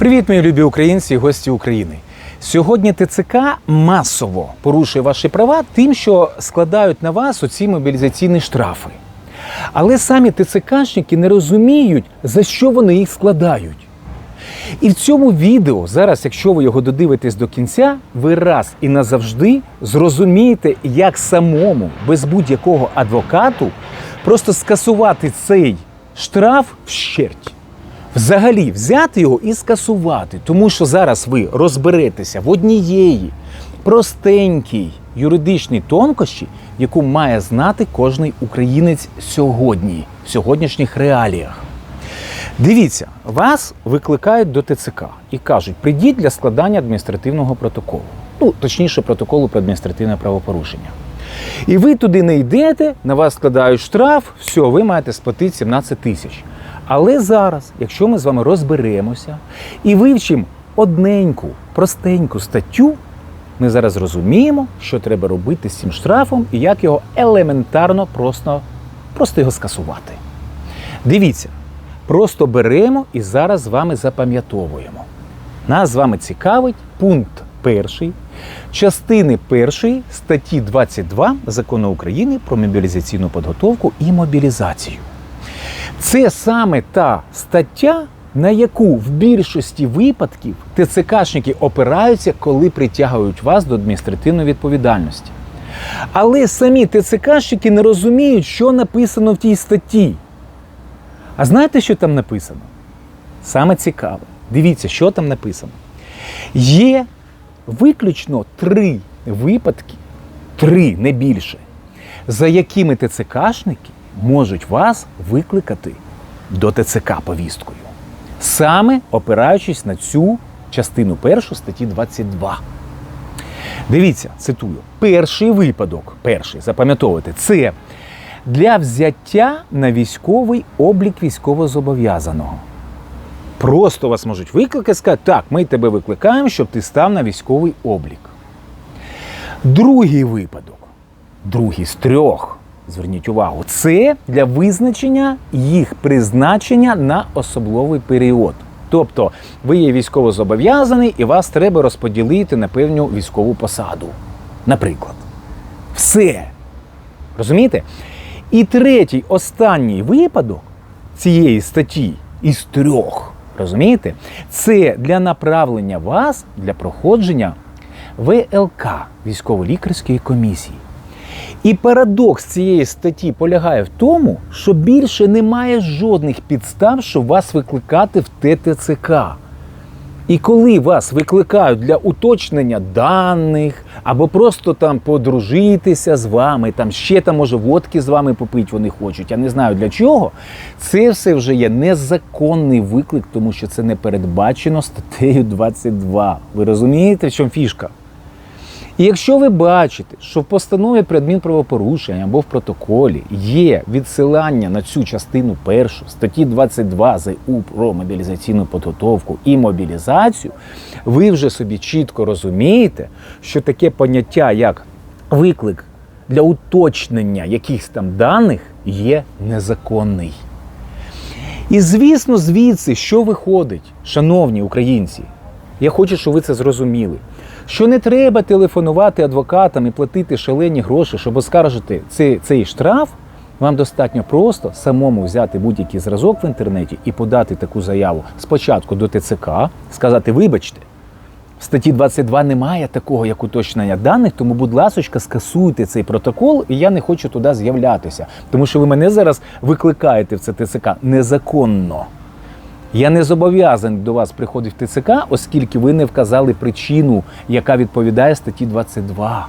Привіт, мої любі українці і гості України. Сьогодні ТЦК масово порушує ваші права тим, що складають на вас оці мобілізаційні штрафи. Але самі ТЦКшники не розуміють, за що вони їх складають. І в цьому відео зараз, якщо ви його додивитесь до кінця, ви раз і назавжди зрозумієте, як самому, без будь-якого адвокату, просто скасувати цей штраф вщерть. Взагалі взяти його і скасувати, тому що зараз ви розберетеся в однієї простенькій юридичній тонкощі, яку має знати кожний українець сьогодні, в сьогоднішніх реаліях. Дивіться, вас викликають до ТЦК і кажуть, прийдіть для складання адміністративного протоколу. Ну, точніше, протоколу про адміністративне правопорушення. І ви туди не йдете, на вас складають штраф, все, ви маєте сплатити 17 тисяч. Але зараз, якщо ми з вами розберемося і вивчимо одненьку, простеньку статтю, ми зараз розуміємо, що треба робити з цим штрафом і як його елементарно просто, просто його скасувати. Дивіться, просто беремо і зараз з вами запам'ятовуємо. Нас з вами цікавить пункт перший частини першої статті 22 закону України про мобілізаційну підготовку і мобілізацію. Це саме та стаття, на яку в більшості випадків ТЦКшники опираються, коли притягують вас до адміністративної відповідальності. Але самі ТЦКшники не розуміють, що написано в тій статті. А знаєте, що там написано? Саме цікаве. Дивіться, що там написано. Є виключно три випадки, три, не більше, за якими ТЦКшники можуть вас викликати до ТЦК повісткою. Саме опираючись на цю частину першу статті 22. Дивіться, цитую: перший випадок, перший, запам'ятовуйте, це для взяття на військовий облік військовозобов'язаного. Просто вас можуть викликати сказати, так, ми тебе викликаємо, щоб ти став на військовий облік. Другий випадок, другий з трьох, зверніть увагу, це для визначення їх призначення на особливий період. Тобто ви є військовозобов'язаний і вас треба розподілити на певну військову посаду. Наприклад. Все. Розумієте? І третій, останній випадок цієї статті із трьох, розумієте, це для направлення вас для проходження ВЛК військово-лікарської комісії. І парадокс цієї статті полягає в тому, що більше немає жодних підстав, щоб вас викликати в ТТЦК. І коли вас викликають для уточнення даних, або просто там подружитися з вами, там ще там може водки з вами попити вони хочуть, я не знаю для чого, це все вже є незаконний виклик, тому що це не передбачено статтею 22. Ви розумієте, в чому фішка? І якщо ви бачите, що в постанові про адмінправопорушення або в протоколі є відсилання на цю частину першу статті 22 ЗУ про мобілізаційну підготовку і мобілізацію, ви вже собі чітко розумієте, що таке поняття, як виклик для уточнення якихось там даних є незаконний. І звісно, звідси, що виходить, шановні українці, я хочу, щоб ви це зрозуміли. Що не треба телефонувати адвокатам і платити шалені гроші, щоб оскаржити цей, цей штраф. Вам достатньо просто самому взяти будь-який зразок в інтернеті і подати таку заяву спочатку до ТЦК, сказати, вибачте, в статті 22 немає такого, як уточнення даних, тому, будь ласочка, скасуйте цей протокол, і я не хочу туди з'являтися. Тому що ви мене зараз викликаєте в це ТЦК незаконно. Я не зобов'язаний до вас приходити в ТЦК, оскільки ви не вказали причину, яка відповідає статті 22.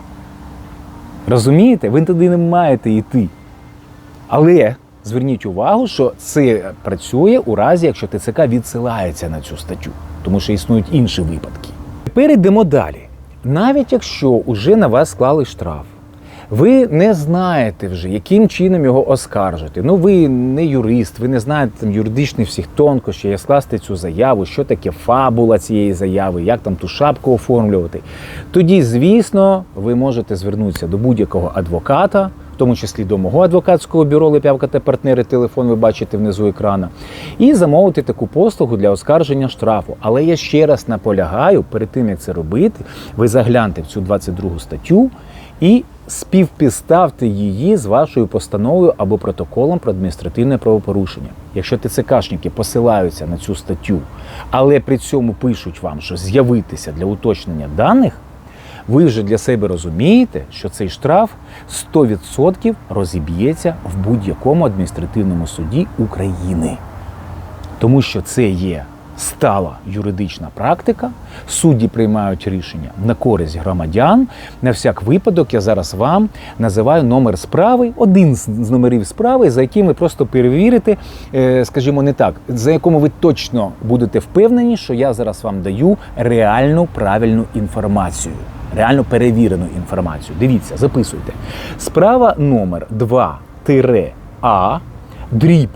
Розумієте? Ви туди не маєте йти. Але зверніть увагу, що це працює у разі, якщо ТЦК відсилається на цю статтю, тому що існують інші випадки. Тепер йдемо далі. Навіть якщо вже на вас склали штраф, ви не знаєте вже, яким чином його оскаржити. Ну, ви не юрист, ви не знаєте там юридичних всіх тонкощів, як скласти цю заяву, що таке фабула цієї заяви, як там ту шапку оформлювати. Тоді, звісно, ви можете звернутися до будь-якого адвоката, в тому числі до мого адвокатського бюро Липявка та партнери. Телефон ви бачите внизу екрана, і замовити таку послугу для оскарження штрафу. Але я ще раз наполягаю, перед тим як це робити, ви загляньте в цю 22 статтю і співпідставте її з вашою постановою або протоколом про адміністративне правопорушення. Якщо ТЦКшники посилаються на цю статтю, але при цьому пишуть вам, що з'явитися для уточнення даних, ви вже для себе розумієте, що цей штраф 100% розіб'ється в будь-якому адміністративному суді України. Тому що це є стала юридична практика, судді приймають рішення на користь громадян. На всяк випадок я зараз вам називаю номер справи, один з номерів справи, за яким ви просто перевірите, е, скажімо, не так, за якому ви точно будете впевнені, що я зараз вам даю реальну правильну інформацію. Реально перевірену інформацію. Дивіться, записуйте. Справа номер 2-А, дріб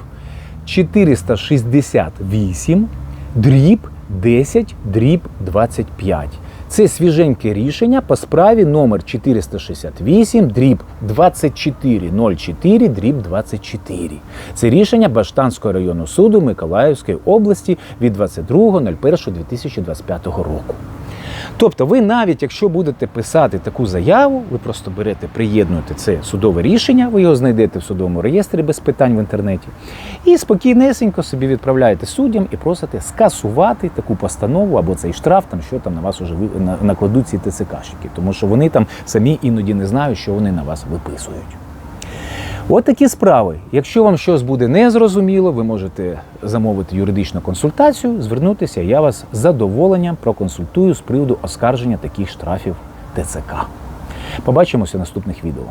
468, дріб 10, дріб 25. Це свіженьке рішення по справі номер 468, дріб 2404, дріб 24. Це рішення Баштанського району суду Миколаївської області від 22.01.2025 року. Тобто, ви навіть якщо будете писати таку заяву, ви просто берете, приєднуєте це судове рішення, ви його знайдете в судовому реєстрі без питань в інтернеті, і спокійнесенько собі відправляєте суддям і просите скасувати таку постанову або цей штраф, там що там на вас уже накладуть ці ТЦКшники, тому що вони там самі іноді не знають, що вони на вас виписують. От такі справи. Якщо вам щось буде незрозуміло, ви можете замовити юридичну консультацію, звернутися, я вас з задоволенням проконсультую з приводу оскарження таких штрафів ТЦК. Побачимося в наступних відео.